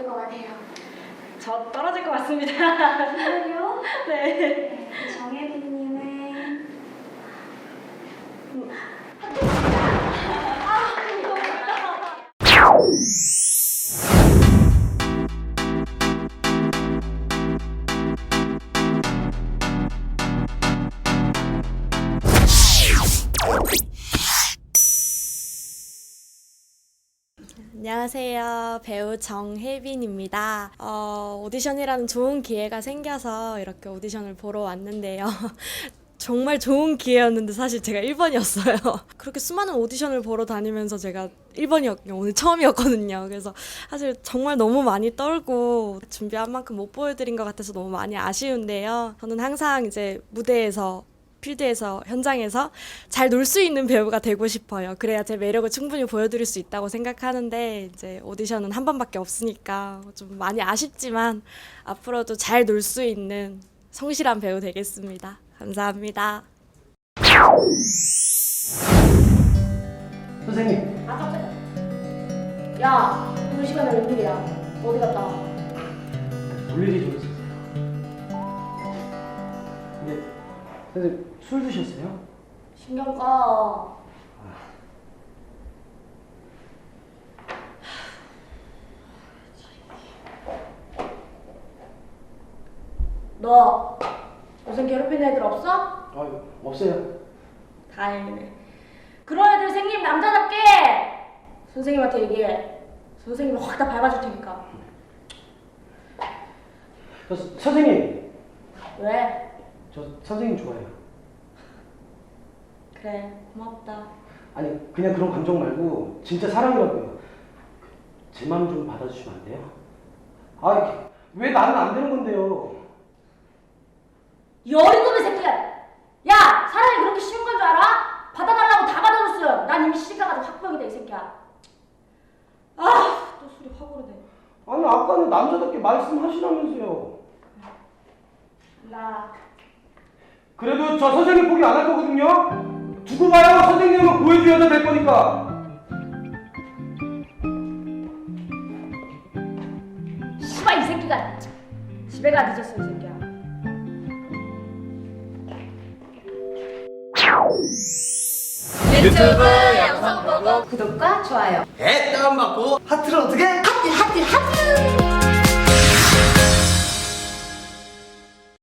어떨 것 같아요? 저 떨어질 것 같습니다. 정말요? 네. 안녕하세요. 배우 정혜빈입니다. 어, 오디션이라는 좋은 기회가 생겨서 이렇게 오디션을 보러 왔는데요. 정말 좋은 기회였는데 사실 제가 1번이었어요. 그렇게 수많은 오디션을 보러 다니면서 제가 1번이었 오늘 처음이었거든요. 그래서 사실 정말 너무 많이 떨고 준비한 만큼 못 보여드린 것 같아서 너무 많이 아쉬운데요. 저는 항상 이제 무대에서 필드에서 현장에서 잘 놀 수 있는 배우가 되고 싶어요. 그래야 제 매력을 충분히 보여드릴 수 있다고 생각하는데 이제 오디션은 한 번밖에 없으니까 좀 많이 아쉽지만 앞으로도 잘 놀 수 있는 성실한 배우 되겠습니다. 감사합니다. 선생님, 아 깜짝이야. 야, 오늘 시간에 웬일이야? 어디 갔다 와? 볼 일이 좀 있었어요. 근데 선생님 술 드셨어요? 신경 꺼. 너 요새 괴롭히는 애들 없어? 아 없어요. 다행이네. 그런 애들 생기면 남자답게 선생님한테 얘기해. 선생님이 확 다 밟아줄 테니까. 저, 서- 선생님, 왜? 저 선생님 좋아해요. 그래 고맙다. 아니 그냥 그런 감정 말고 진짜 사랑이라고요. 제 마음 좀 받아주시면 안 돼요? 아 왜 나는 안 되는 건데요? 이 어린 놈의 새끼야! 야! 사랑이 그렇게 쉬운 건 줄 알아? 받아달라고 다 받아줬어요. 난 이미 시집가가지고 학병이다 이 새끼야. 아, 또 술이 확 오르네. 아니 아까는 남자답게 말씀하시라면서요. 나 그래도 저 선생님 포기 안 할 거거든요. 두고 봐요. 선생님은 여자 될 거니까. 씨발 이 새끼가 집에 가 늦었어 이 새끼야. 유튜브 영상 보고 구독과 좋아요 배 다운받고 하트를 어떻게?